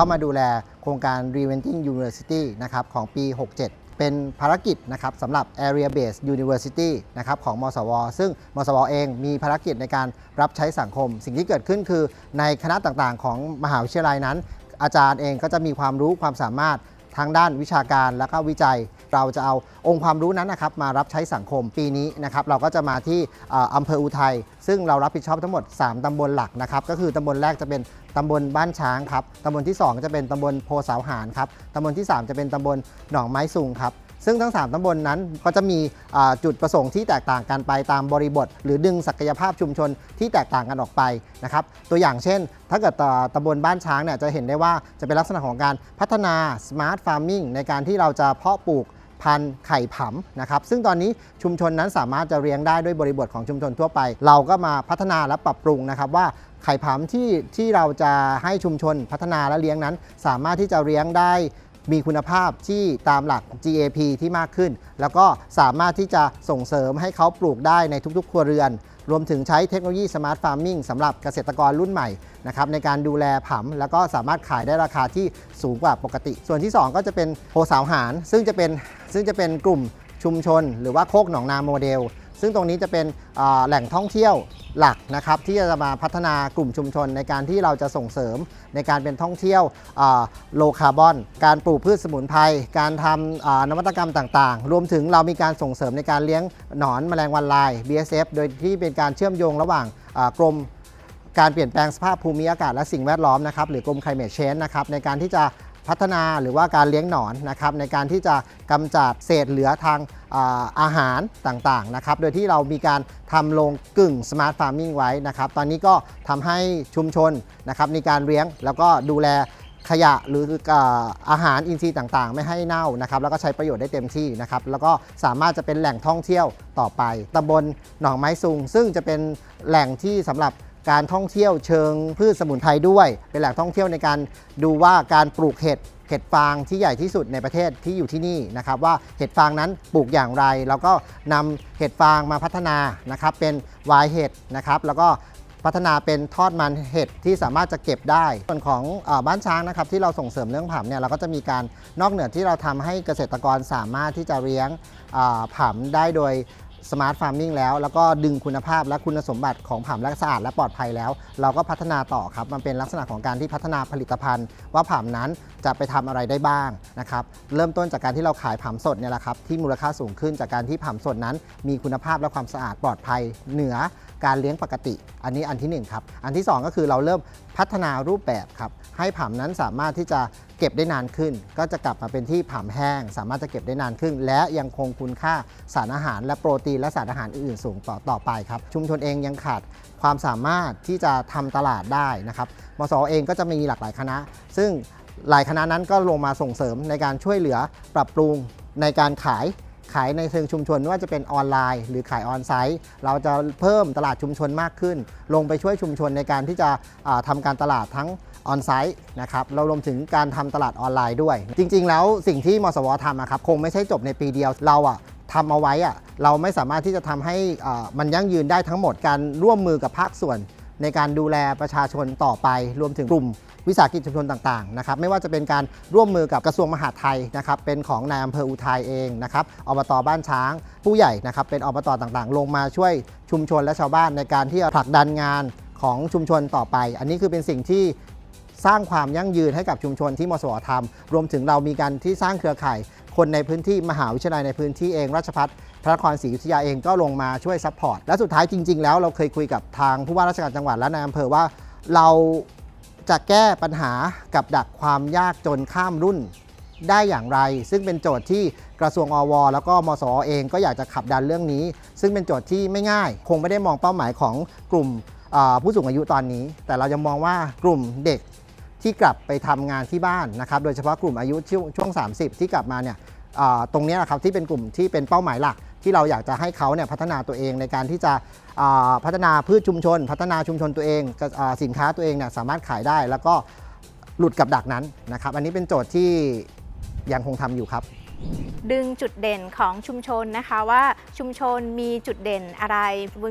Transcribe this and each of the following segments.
เข้ามาดูแลโครงการ Reinventing University นะครับของปี 67 เป็นภารกิจนะครับสำหรับ Area Based University นะครับของมสว ซึ่งมสวเองมีภารกิจในการรับใช้สังคม สิ่งที่เกิดขึ้นคือในคณะต่างๆ ของมหาวิทยาลัยนั้น อาจารย์เองก็จะมีความรู้ความสามารถ ทางด้านวิชาการและก็วิจัย เราจะเอาองค์ความรู้นั้นนะครับมารับใช้สังคมปีนี้นะครับเราก็จะมาที่อำเภออุทัยซึ่งเรารับผิดชอบทั้งหมด 3 ตำบลหลักนะครับก็คือตำบลแรกจะเป็นตำบลบ้านช้างครับตำบลที่ 2 จะเป็นตำบลโพสาวหานครับตำบลที่ 3 จะเป็นตำบลหนองไม้สูงครับ ซึ่งทั้ง 3 ตำบลนั้นก็จะมีจุดประสงค์ที่แตกต่างกันไปตามบริบท หรือดึงศักยภาพชุมชนที่แตกต่างกันออกไปนะครับตัวอย่างเช่น ถ้าเกิดตำบลบ้านช้างเนี่ยจะเห็นได้ว่าจะเป็นลักษณะของการพัฒนา smart farming ในการที่เราจะเพาะปลูกพันธุ์ไข่ผำนะครับ ซึ่งตอนนี้ชุมชนนั้นสามารถจะเลี้ยงได้ด้วยบริบทของชุมชนทั่วไป เราก็มาพัฒนาและปรับปรุงนะครับว่าไข่ผำที่ที่เราจะให้ชุมชนพัฒนาและเลี้ยงนั้น สามารถที่จะเลี้ยงได้ มีคุณภาพที่ตามหลัก GAP ที่มากขึ้น แล้วก็สามารถที่จะส่งเสริมให้เขาปลูกได้ในทุกๆ ครัวเรือน รวมถึงใช้เทคโนโลยี Smart Farming สำหรับเกษตรกรรุ่นใหม่นะครับในการดูแลผำแล้วก็สามารถขายได้ราคาที่สูงกว่าปกติ ส่วนที่ 2 ก็จะเป็นโพสาวหาร ซึ่งจะเป็นซึ่งจะเป็นกลุ่มชุมชน หรือว่าโคกหนองนาโมเดล ซึ่งตรงนี้จะเป็นแหล่งท่องเที่ยวหลักนะครับที่จะมาพัฒนากลุ่มชุมชนในการที่เราจะส่งเสริมในการเป็นท่องเที่ยวโลคาร์บอน การปลูกพืชสมุนไพร การทำนวัตกรรมต่างๆ รวมถึงเรามีการส่งเสริมในการเลี้ยงหนอนแมลงวันลาย BSF โดยที่เป็นการเชื่อมโยงระหว่างกรมการเปลี่ยนแปลงสภาพภูมิอากาศและสิ่งแวดล้อมนะครับหรือกรม climate change นะครับในการที่จะ พัฒนาหรือว่าการเลี้ยงหนอนนะครับในการที่จะกำจัดเศษเหลือทางอาหารต่างๆนะครับโดยที่เรามีการทำโรงกึ่ง smart farming ไว้นะครับตอนนี้ก็ทำให้ชุมชนนะครับในการเลี้ยงแล้วก็ดูแลขยะหรืออาหารอินทรีย์ต่างๆ ไม่ให้เน่านะครับแล้วก็ใช้ประโยชน์ได้เต็มที่นะครับแล้วก็สามารถจะเป็นแหล่งท่องเที่ยวต่อไปตำบลหนองไม้ซุง ซึ่งจะเป็นแหล่งที่สำหรับ การท่องเที่ยวเชิงพืชสมุนไพรด้วย เป็นแหล่งท่องเที่ยวในการดูว่าการปลูกเห็ดเห็ดฟางที่ใหญ่ที่สุดในประเทศที่อยู่ที่นี่นะครับว่าเห็ดฟางนั้นปลูกอย่างไร แล้วก็นำเห็ดฟางมาพัฒนานะครับเป็นวายเห็ดนะครับแล้วก็พัฒนาเป็นทอดมันเห็ดที่สามารถจะเก็บได้ ส่วนของอบ้านช้างนะครับที่เราส่งเสริมเรื่องผำเนี่ยเราก็จะมีการนอกเหนือที่เราทำให้เกษตรกรสามารถที่จะเลี้ยงอ่าได้โดย สมาร์ทฟาร์มิงแล้ว แล้วก็ดึงคุณภาพและคุณสมบัติของผำและสะอาดและปลอดภัยแล้ว เราก็พัฒนาต่อครับ มันเป็นลักษณะของการที่พัฒนาผลิตภัณฑ์ ว่าผำนั้นจะไปทำอะไรได้บ้างนะครับ เริ่มต้นจากการที่เราขายผำสดเนี่ยแหละครับที่มูลค่าสูงขึ้นจากการที่ผำสดนั้น มีคุณภาพและความสะอาดปลอดภัยเหนือการเลี้ยงปกติ อันนี้อันที่หนึ่งครับ อันที่สองก็คือเราเริ่มพัฒนารูปแบบครับ ให้ผำนั้นสามารถที่จะเก็บได้นานขึ้น ก็จะกลับมาเป็นที่ผำแห้ง สามารถจะเก็บได้นานขึ้น และยังคงคุณค่าสารอาหารและโปรตีนและสารอาหารอื่นๆสูงต่อต่อไปครับ ชุมชนเองยังขาดความสามารถที่จะทำตลาดได้นะครับมสเองก็จะมีหลากหลายคณะ ซึ่งหลายคณะนั้นก็ลงมาส่งเสริมในการช่วยเหลือปรับปรุงในการขายขายในเชิงชุมชนไม่ว่าจะเป็นออนไลน์ หรือขายออนไซต์ เราจะเพิ่มตลาดชุมชนมากขึ้น ลงไปช่วยชุมชนในการที่จะทำาการตลาดทั้งออนไซต์นะครับเรารวมถึงการทำตลาดออนไลน์ด้วย จริง ๆ แล้วสิ่งที่มสวทำอะครับคงไม่ใช่จบในปีเดียวเราอะ ทำเอาไว้อะเราไม่สามารถที่จะทำให้มันยั่งยืนได้ทั้งหมดการร่วมมือกับภาคส่วน ในการดูแลประชาชนต่อไป รวมถึงกลุ่มวิสาหกิจชุมชนต่างๆนะครับไม่ว่าจะเป็นการร่วมมือกับกระทรวงมหาดไทยนะครับเป็นของนายอำเภออุทัยเองนะครับอบตบ้านช้าง ผู้ใหญ่นะครับเป็นอบตต่างๆ ลงมาช่วยชุมชนและชาวบ้านในการที่จะผลักดันงานของชุมชนต่อไป อันนี้คือเป็นสิ่งที่สร้างความยั่งยืนให้กับชุมชนที่มสวทำรวมถึงเรามีการที่สร้างเครือข่าย คนในพื้นที่มหาวิทยาลัยในพื้นที่เองราชพัฒพระนครศรีอยุธยาเองก็ลงมาช่วยซัพพอร์ตและสุดท้ายจริง ๆ แล้วเราเคยคุยกับทางผู้ว่าราชการจังหวัดและนายอำเภอว่า เราจะแก้ปัญหากับดักความยากจนข้ามรุ่นได้อย่างไร ซึ่งเป็นโจทย์ที่กระทรวงอว แล้วก็มสอเองก็อยากจะขับดันเรื่องนี้ ซึ่งเป็นโจทย์ที่ไม่ง่าย คงไม่ได้มองเป้าหมายของกลุ่มผู้สูงอายุตอนนี้ แต่เราจะมองว่ากลุ่มเด็ก ที่กลับไปทำงานที่บ้านนะครับโดยเฉพาะกลุ่มอายุช่วงวง 30 ที่กลับมาเนี่ยตรงนี้นะครับที่เป็นกลุ่มที่เป็นเป้าหมายหลัก ที่เราอยากจะให้เขาเนี่ยพัฒนาตัวเองในการที่จะพัฒนาพืชชุมชน พัฒนาชุมชนตัวเองสินค้าตัวเองเนี่ยสามารถขายได้ แล้วก็หลุดกับดักนั้นนะครับ อันนี้เป็นโจทย์ที่ยังคงทำอยู่ครับ ดึงจุดเด่นของชุมชนนะคะว่าชุมชนมีจุดเด่นอะไร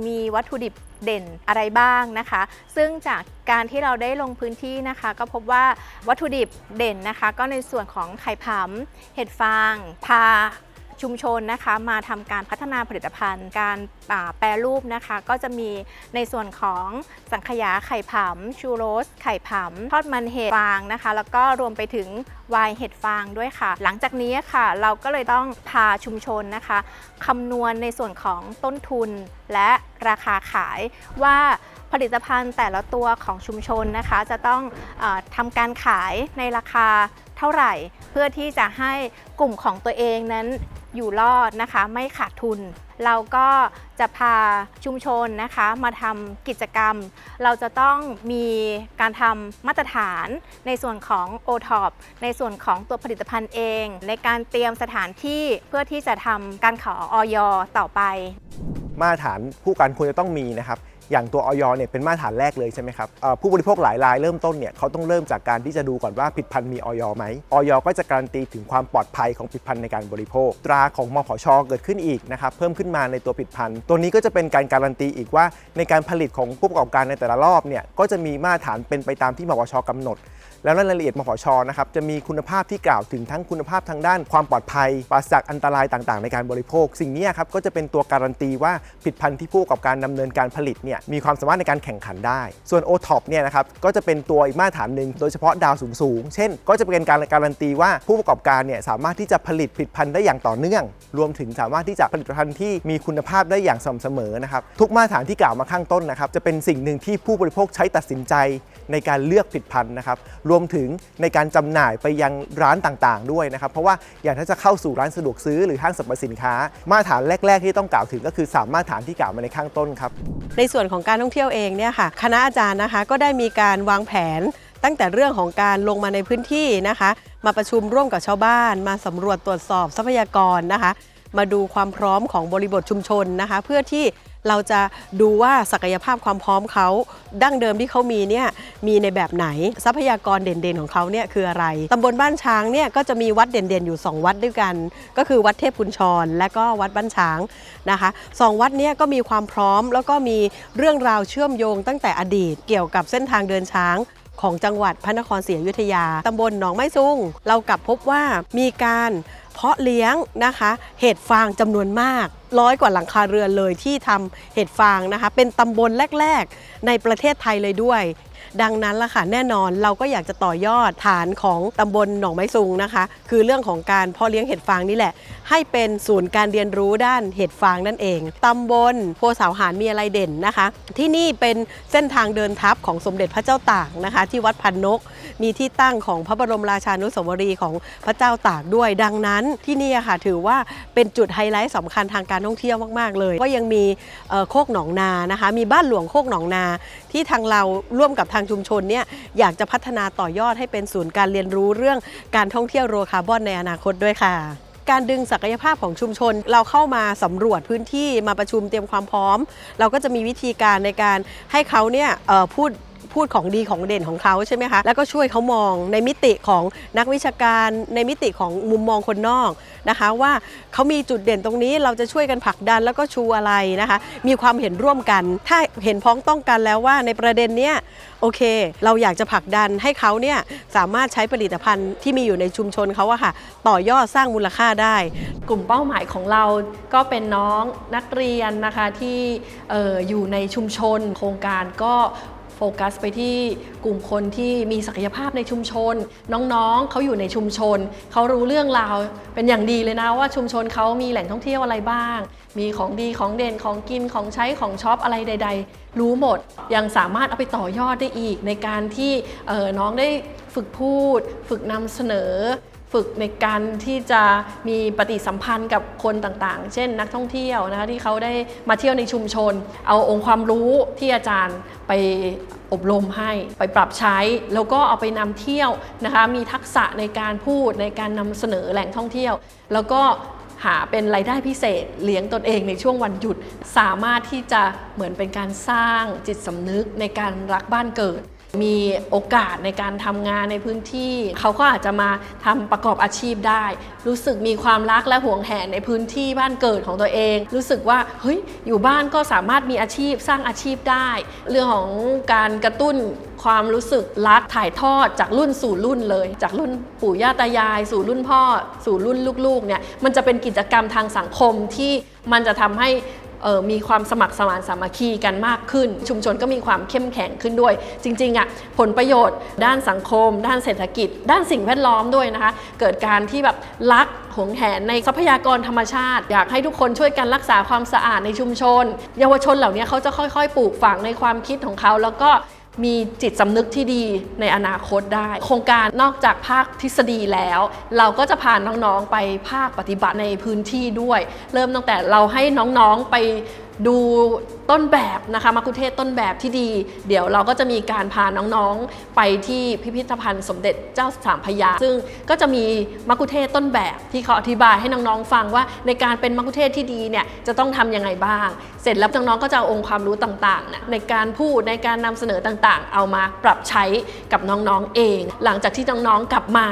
มีวัตถุดิบเด่นอะไรบ้างนะคะ ซึ่งจากการที่เราได้ลงพื้นที่นะคะ ก็พบว่าวัตถุดิบเด่นนะคะ ก็ในส่วนของไข่ผำเห็ดฟางพา ชุมชนนะคะมาทำการพัฒนาผลิตภัณฑ์ การแปรรูปนะคะ ก็จะมีในส่วนของสังขยาไข่ผำชูโรส ไข่ผำทอดมันเห็ดฟางนะคะ แล้วก็รวมไปถึงวายเห็ดฟางด้วยค่ะ หลังจากนี้ค่ะ เราก็เลยต้องพาชุมชนนะคะคำนวณในส่วนของต้นทุนและราคาขายว่าผลิตภัณฑ์แต่ละตัวของชุมชนนะคะ จะต้องออทำการขายในราคาเท่าไหร่ เพื่อที่จะให้กลุ่มของตัวเองนั้น อยู่รอดนะคะไม่ขาดทุน เราก็จะพาชุมชนนะคะมาทำกิจกรรม เราจะต้องมีการทำมาตรฐานในส่วนของ o t o p ในส่วนของตัวผลิตภัณฑ์เอง ในการเตรียมสถานที่เพื่อที่จะทำการขอออยต่อไป มาตรฐานผู้การควรจะต้องมีนะครับ อย่างตัวออยเนี่ยเป็นมาตรฐานแรกเลยใช่ไหมครับผู้บริโภคหลายรายเริ่มต้นเนี่ยเขาต้องเริ่มจากการที่จะดูก่อนว่าผลิตภัณฑ์มีออยไหมออยก็จะการันตีถึงความปลอดภัยของผลิตภัณฑ์ในการบริโภค ตราของมผชเกิดขึ้นอีกนะครับเพิ่มขึ้นมาในตัวผลิตภัณฑ์ ตัวนี้ก็จะเป็นการการันตีอีกว่า ในการผลิตของผู้ประกอบการในแต่ละรอบเนี่ยก็จะมีมาตรฐานเป็นไปตามที่มผชกำหนด แล้วในรายละเอียดมผชนะครับจะมีคุณภาพที่กล่าวถึงทั้งคุณภาพทางด้านความปลอดภัยปราศจากอันตรายต่างๆ ในการบริโภค สิ่งนี้ครับก็จะเป็นตัวการันตีว่าผลิตภัณฑ์ที่ผู้ประกอบการดำเนินการผลิตเนี่ยมีความสามารถในการแข่งขันได้ ส่วน o t o p เนี่ยนะครับก็จะเป็นตัวอีกมาตรฐานหนึ่งโดยเฉพาะดาวสูงๆเช่น ก็จะเป็นการการันตีว่าผู้ประกอบการเนี่ยสามารถที่จะผลิตผลิตภัณฑ์ได้อย่างต่อเนื่อง รวมถึงสามารถที่จะผลิตภัณฑ์ที่มีคุณภาพได้อย่างสม่ำเสมอนะครับทุกมาตรฐานที่กล่าวมาข้างต้นนะครับจะเป็นสิ่งหนึ่งที่ผู้บริโภคใช้ตัดสินใจในการเลือกผลิตภัณฑ์นะครับรวมถึงในการจำหน่ายไปยังร้านต่างๆ ด้วยนะครับ เพราะว่าอย่างถ้าจะเข้าสู่ร้านสะดวกซื้อหรือห้างสรรพสินค้า มาตรฐานแรก ๆ ที่ต้องกล่าวถึงก็คือสามมาตรฐานที่กล่าวมาในข้างต้นครับ ในส่วนของการท่องเที่ยวเองเนี่ยค่ะคณะอาจารย์นะคะ ก็ได้มีการวางแผนตั้งแต่เรื่องของการลงมาในพื้นที่นะคะ มาประชุมร่วมกับชาวบ้าน มาสำรวจตรวจสอบทรัพยากรนะคะ มาดูความพร้อมของบริบทชุมชนนะคะ เพื่อที่ เราจะดูว่าศักยภาพความพร้อมเขาดั้งเดิมที่เขามีเนี่ยมีในแบบไหนทรัพยากรเด่นๆของเขาเนี่ยคืออะไรตำบลบ้านช้างเนี่ยก็จะมีวัดเด่นๆอยู่ 2 วัดด้วยกัน ก็คือวัดเทพกุญชร และก็วัดบ้านช้างนะคะสองวัดเนี้ก็มีความพร้อมแล้วก็มีเรื่องราวเชื่อมโยงตั้งแต่อดีตเกี่ยวกับเส้นทางเดินช้างของจังหวัดพระนครศรีอยุธยา ตำบลหนองไม้ซุง เรากลับพบว่ามีการ เพาะเลี้ยงนะคะเห็ดฟางจำนวนมากร้อยกว่าหลังคาเรือนเลยที่ทำเห็ดฟางนะคะ เป็นตำบลแรก ๆ ในประเทศไทยเลยด้วย ดังนั้นล่ะค่ะแน่นอนเราก็อยากจะต่อยอดฐานของตำบลหนองไม้ซุงนะคะ คือเรื่องของการพาะเลี้ยงเห็ดฟางนี่แหละ ให้เป็นศูนย์การเรียนรู้ด้านเห็ดฟางนั่นเองตำบลโพสาวหารมีอะไรเด่นนะคะ ที่นี่เป็นเส้นทางเดินทัพของสมเด็จพระเจ้าตากนะคะ ที่วัดพันนก มีที่ตั้งของพระบรมราชานุสาวรีของพระเจ้าตากด้วย ดังนั้นที่นี่ค่ะถือว่าเป็นจุดไฮไลท์สำคัญทางการท่องเที่ยวมาก ๆ เลย ก็ยังมีโคกหนองนานะคะ มีบ้านหลวงโคกหนองนาที่ทางเราร่วมกับทางชุมชนเนี่ยอยากจะพัฒนาต่อยอดให้เป็นศูนย์การเรียนรู้เรื่องการท่องเที่ยวโรคาร์บอนในอนาคตด้วยค่ะการดึงศักยภาพของชุมชน เราเข้ามาสำรวจพื้นที่มาประชุมเตรียมความพร้อม เราก็จะมีวิธีการในการให้เขาเนี่ยพูด พูดของดีของเด่นของเขาใช่ไหมคะ แล้วก็ช่วยเขามองในมิติของนักวิชาการในมิติของมุมมองคนนอกนะคะว่าเขามีจุดเด่นตรงนี้เราจะช่วยกันผลักดันแล้วก็ชูอะไรนะคะ มีความเห็นร่วมกัน ถ้าเห็นพ้องต้องกันแล้วว่าในประเด็นเนี้ยโอเค เราอยากจะผลักดันให้เขาเนี่ยสามารถใช้ผลิตภัณฑ์ที่มีอยู่ในชุมชนเขาอะค่ะ ต่อยอดสร้างมูลค่าได้ กลุ่มเป้าหมายของเราก็เป็นน้องนักเรียนนะคะที่อออยู่ในชุมชน โครงการก็ โฟกัสไปที่กลุ่มคนที่มีศักยภาพในชุมชน น้องๆเขาอยู่ในชุมชน เขารู้เรื่องราวเป็นอย่างดีเลยนะว่าชุมชนเขามีแหล่งท่องเที่ยวอะไรบ้าง มีของดีของเด่นของกินของใช้ของช็อปอะไรใด ๆ รู้หมดยังสามารถเอาไปต่อยอดได้อีกในการที่น้องได้ฝึกพูด ฝึกนำเสนอ ฝึกในการที่จะมีปฏิสัมพันธ์กับคนต่างๆ เช่นนักท่องเที่ยวนะคะที่เขาได้มาเที่ยวในชุมชน เอาองค์ความรู้ที่อาจารย์ไปอบรมให้ไปปรับใช้ แล้วก็เอาไปนำเที่ยวนะคะมีทักษะในการพูดในการนำเสนอแหล่งท่องเที่ยว แล้วก็หาเป็นรายได้พิเศษเลี้ยงตนเองในช่วงวันหยุด สามารถที่จะเหมือนเป็นการสร้างจิตสำนึกในการรักบ้านเกิด มีโอกาสในการทำงานในพื้นที่ เขาก็อาจจะมาทำประกอบอาชีพได้ รู้สึกมีความรักและห่วงแหนในพื้นที่บ้านเกิดของตัวเอง รู้สึกว่าเฮ้ยอยู่บ้านก็สามารถมีอาชีพสร้างอาชีพได้ เรื่องของการกระตุ้นความรู้สึกรักถ่ายทอดจากรุ่นสู่รุ่นเลย จากรุ่นปู่ย่าตายาย สู่รุ่นพ่อ สู่รุ่นลูกๆเนี่ยมันจะเป็นกิจกรรมทางสังคมที่มันจะทำให้ มีความสมัครสมานสามัคคีกันมากขึ้น ชุมชนก็มีความเข้มแข็งขึ้นด้วย จริงๆอะผลประโยชน์ ด้านสังคม ด้านเศรษฐกิจ ด้านสิ่งแวดล้อมด้วยนะคะ เกิดการที่แบบรักหวงแหนในทรัพยากรธรรมชาติ อยากให้ทุกคนช่วยกันรักษาความสะอาดในชุมชน เยาวชนเหล่านี้เขาจะค่อยๆ ปลูกฝังในความคิดของเขาแล้วก็ มีจิตสำนึกที่ดีในอนาคตได้ โครงการนอกจากภาคทฤษฎีแล้ว เราก็จะพาน้องๆไปภาคปฏิบัติในพื้นที่ด้วย เริ่มตั้งแต่เราให้น้องๆไป ดูต้นแบบนะคะมักคุเทศต้นแบบที่ดี เดี๋ยวเราก็จะมีการพาน้องๆไปที่พิพิธภัณฑ์สมเด็จเจ้าสามพยา ซึ่งก็จะมีมักคุเทศต้นแบบที่เขาอธิบายให้น้องๆฟังว่า ในการเป็นมักคุเทศที่ดีเนี่ยจะต้องทำยังไงบ้าง เสร็จแล้วน้องๆก็จะองค์ความรู้ต่างๆในการพูดในการนำเสนอต่างๆ เอามาปรับใช้กับน้องๆเอง หลังจากที่น้องๆกลับมา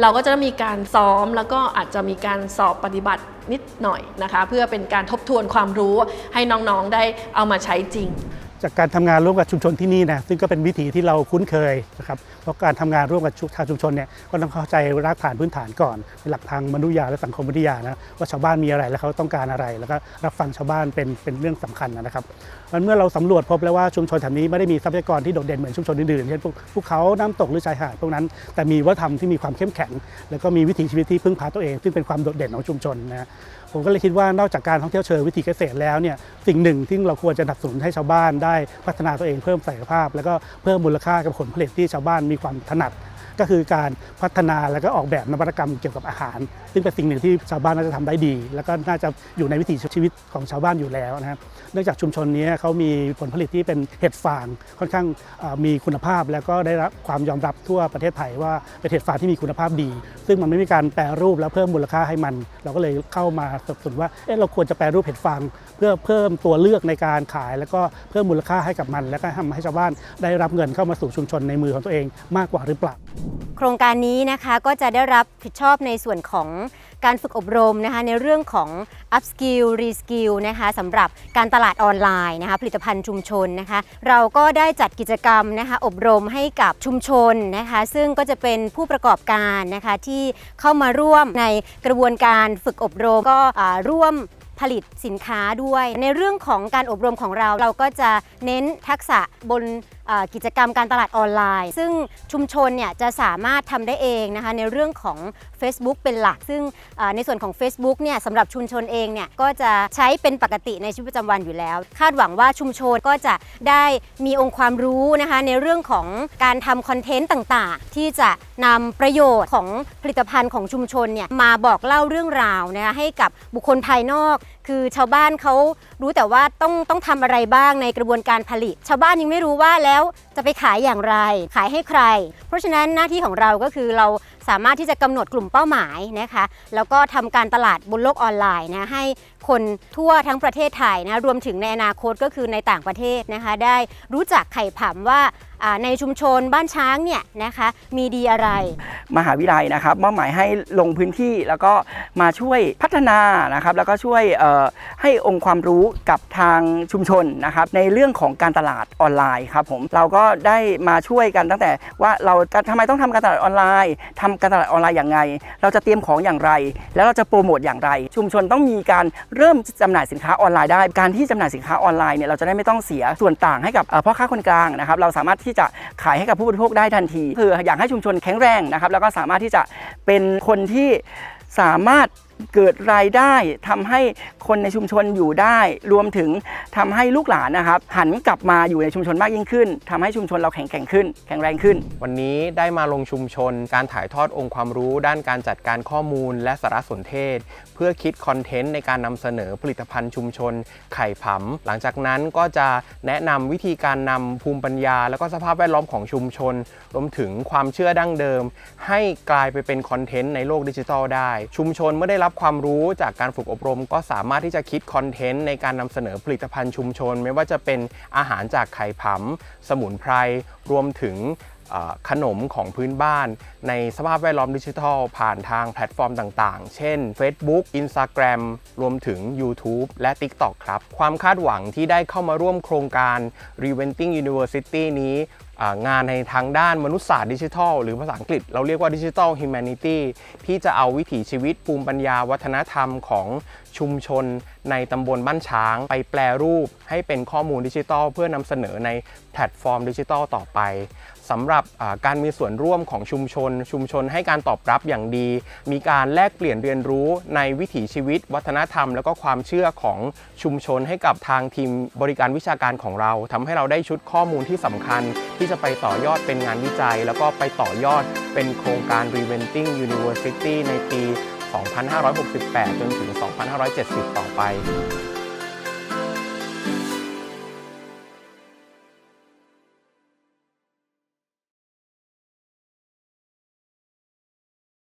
เราก็จะมีการซ้อมแล้วก็อาจจะมีการสอบปฏิบัตินิดหน่อยนะคะ เพื่อเป็นการทบทวนความรู้ให้น้องๆได้เอามาใช้จริง จากการทำงานร่วมกับชุมชนที่นี่นะซึ่งก็เป็นวิถีที่เราคุ้นเคยนะครับเพราะการทำงานร่วมกับชุชาวชุมชนเนี่ยก็ต้องเข้าใจรากฐานพื้นฐานก่อนเป็นหลักทางมนุษยาและสังคมวิทยานะว่าชาวบ้านมีอะไรและเขาต้องการอะไร แล้วก็รับฟังชาวบ้านเป็นเป็นเรื่องสำคัญนะครับมันเมื่อเราสำรวจพบแล้วว่าชุมชนแถบนี้ไม่ได้มีทรัพยากรที่โดดเด่นเหมือนชุมชนอื่นๆเช่นพวกภูเขาน้ำตกหรือชายหาดพวกนั้น แต่มีวัฒนธรรมที่มีความเข้มแข็ง แล้วก็มีวิถีชีวิตที่พึ่งพาตัวเอง ซึ่งเป็นความโดดเด่นของชุมชนนะ ผมก็เลยคิดว่านอกจากการท่องเที่ยวเชิงวิถีเกษตรแล้วเนี่ยสิ่งหนึ่งที่เราควรจะสนับสนุนให้ชาวบ้านได้พัฒนาตัวเองเพิ่มศักยภาพ แล้วก็เพิ่มมูลค่ากับผลผลิตที่ชาวบ้านมีความถนัด ก็คือการพัฒนาแล้วก็ออกแบบนวัตกรรมเกี่ยวกับอาหาร ซึ่งเป็นสิ่งหนึ่งที่ชาวบ้านน่าจะทำได้ดี แล้วก็น่าจะอยู่ในวิถีชีวิตของชาวบ้านอยู่แล้วนะครับเนื่องจากชุมชนนี้เขามีผลผลิตที่เป็นเห็ดฟางค่อนข้างมีคุณภาพ แล้วก็ได้รับความยอมรับทั่วประเทศไทยว่าเป็นเห็ดฟางที่มีคุณภาพดี ซึ่งมันไม่มีการแปรรูปแล้วเพิ่มมูลค่าให้มัน เราก็เลยเข้ามาสนับสนุนว่าเอ๊ะเราควรจะแปรรูปเห็ดฟางเพื่อเพิ่มตัวเลือกในการขาย แล้วก็เพิ่มมูลค่าให้กับมัน แล้วก็ทำให้ชาวบ้านได้รับเงินเข้ามาสู่ชุมชนในมือของตัวเองมากกว่าหรือเปล่า โครงการนี้นะคะก็จะได้รับผิดชอบในส่วนของ การฝึกอบรมนะคะในเรื่องของ up skill re skill นะคะสำหรับการตลาดออนไลน์นะคะผลิตภัณฑ์ชุมชนนะคะ เราก็ได้จัดกิจกรรมนะคะอบรมให้กับชุมชนนะคะ ซึ่งก็จะเป็นผู้ประกอบการนะคะที่เข้ามาร่วมในกระบวนการฝึกอบรมก็ร่วม ผลิตสินค้าด้วย ในเรื่องของการอบรมของเราเราก็จะเน้นทักษะบนกิจกรรมการตลาดออนไลน์ ซึ่งชุมชนเนี่ยจะสามารถทำได้เองนะคะในเรื่องของ Facebook เป็นหลัก ซึ่งในส่วนของ Facebook เนี่ยสำหรับชุมชนเองเนี่ยก็จะใช้เป็นปกติในชีวิตประจำวันอยู่แล้ว คาดหวังว่าชุมชนก็จะได้มีองค์ความรู้นะคะในเรื่องของการทำคอนเทนต์ต่างๆ ที่จะ นำประโยชน์ของผลิตภัณฑ์ของชุมชนเนี่ยมาบอกเล่าเรื่องราวนะคะให้กับบุคคลภายนอก คือชาวบ้านเขารู้แต่ว่าต้องต้องทำอะไรบ้างในกระบวนการผลิต ชาวบ้านยังไม่รู้ว่าแล้วจะไปขายอย่างไร ขายให้ใคร เพราะฉะนั้นหน้าที่ของเราก็คือเราสามารถที่จะกำหนดกลุ่มเป้าหมายนะคะ แล้วก็ทำการตลาดบนโลกออนไลน์นะให้คนทั่วทั้งประเทศไทยนะรวมถึงในอนาคตก็คือในต่างประเทศนะคะ ได้รู้จักไข่ผำว่าอ่าในชุมชนบ้านช้างเนี่ยนะคะมีดีอะไร มหาวิทยาลัยนะครับมอบหมายให้ลงพื้นที่แล้วก็มาช่วยพัฒนานะครับแล้วก็ช่วยเอ่อให้องค์ความรู้กับทางชุมชนนะครับในเรื่องของการตลาดออนไลน์ครับผมเราก็ได้มาช่วยกันตั้งแต่ว่าเราทำไมต้องทำการตลาดออนไลน์ทำการตลาดออนไลน์อย่างไง เราจะเตรียมของอย่างไร แล้วเราจะโปรโมทอย่างไร ชุมชนต้องมีการเริ่มจำหน่ายสินค้าออนไลน์ได้ การที่จำหน่ายสินค้าออนไลน์เนี่ยเราจะได้ไม่ต้องเสียส่วนต่างให้กับพ่อค้าคนกลางนะครับเราสามารถที่จะขายให้กับผู้บริโภคได้ทันทีคืออยากให้ชุมชนแข็งแรงนะครับแล้วก็สามารถที่จะเป็นคนที่สามารถ เกิดรายได้ทำให้คนในชุมชนอยู่ได้ รวมถึงทำให้ลูกหลานนะครับ หันกลับมาอยู่ในชุมชนมากยิ่งขึ้นทำให้ชุมชนเราแข็งแกร่งขึ้น แข็งแรงขึ้น วันนี้ได้มาลงชุมชน การถ่ายทอดองค์ความรู้ ด้านการจัดการข้อมูล และสารสนเทศ เพื่อคิดคอนเทนต์ในการนำเสนอผลิตภัณฑ์ชุมชน ไข่ผำหลังจากนั้นก็จะแนะนำวิธีการนำภูมิปัญญา แล้วก็สภาพแวดล้อมของชุมชน รวมถึงความเชื่อดั้งเดิม ให้กลายไปเป็นคอนเทนต์ในโลกดิจิทัลได้ ชุมชนเมื่อได้รับรับความรู้จากการฝึกอบรม ก็สามารถที่จะคิดคอนเทนต์ในการนำเสนอผลิตภัณฑ์ชุมชน ไม่ว่าจะเป็นอาหารจากไข่ผำสมุนไพร รวมถึงขนมของพื้นบ้าน ในสภาพแวดล้อมดิจิทัล ผ่านทางแพลตฟอร์มต่างๆ เช่น Facebook Instagram รวมถึง YouTube และ TikTok ครับ ความคาดหวังที่ได้เข้ามาร่วมโครงการ Reventing University นี้ งานในทางด้านมนุษยศาสตร์ดิจิทัล หรือภาษาอังกฤษเราเรียกว่าดิจิทัล Humanity ที่จะเอาวิถีชีวิตภูมิปัญญาวัฒนธรรมของชุมชน ในตำบลบ้านช้าง ไปแปลรูปให้เป็นข้อมูลดิจิทัล เพื่อนำเสนอในแพลตฟอร์มดิจิทัลต่อไปสำหรับการมีส่วนร่วมของชุมชน ชุมชนให้การตอบรับอย่างดี มีการแลกเปลี่ยนเรียนรู้ในวิถีชีวิต วัฒนธรรม แล้วก็ความเชื่อของชุมชนให้กับทางทีมบริการวิชาการของเราทำให้เราได้ชุดข้อมูลที่สำคัญที่จะไปต่อยอดเป็นงานวิจัย แล้วก็ไปต่อยอดเป็นโครงการ Reventing University ในปี 2568 จนถึง 2570 ต่อไป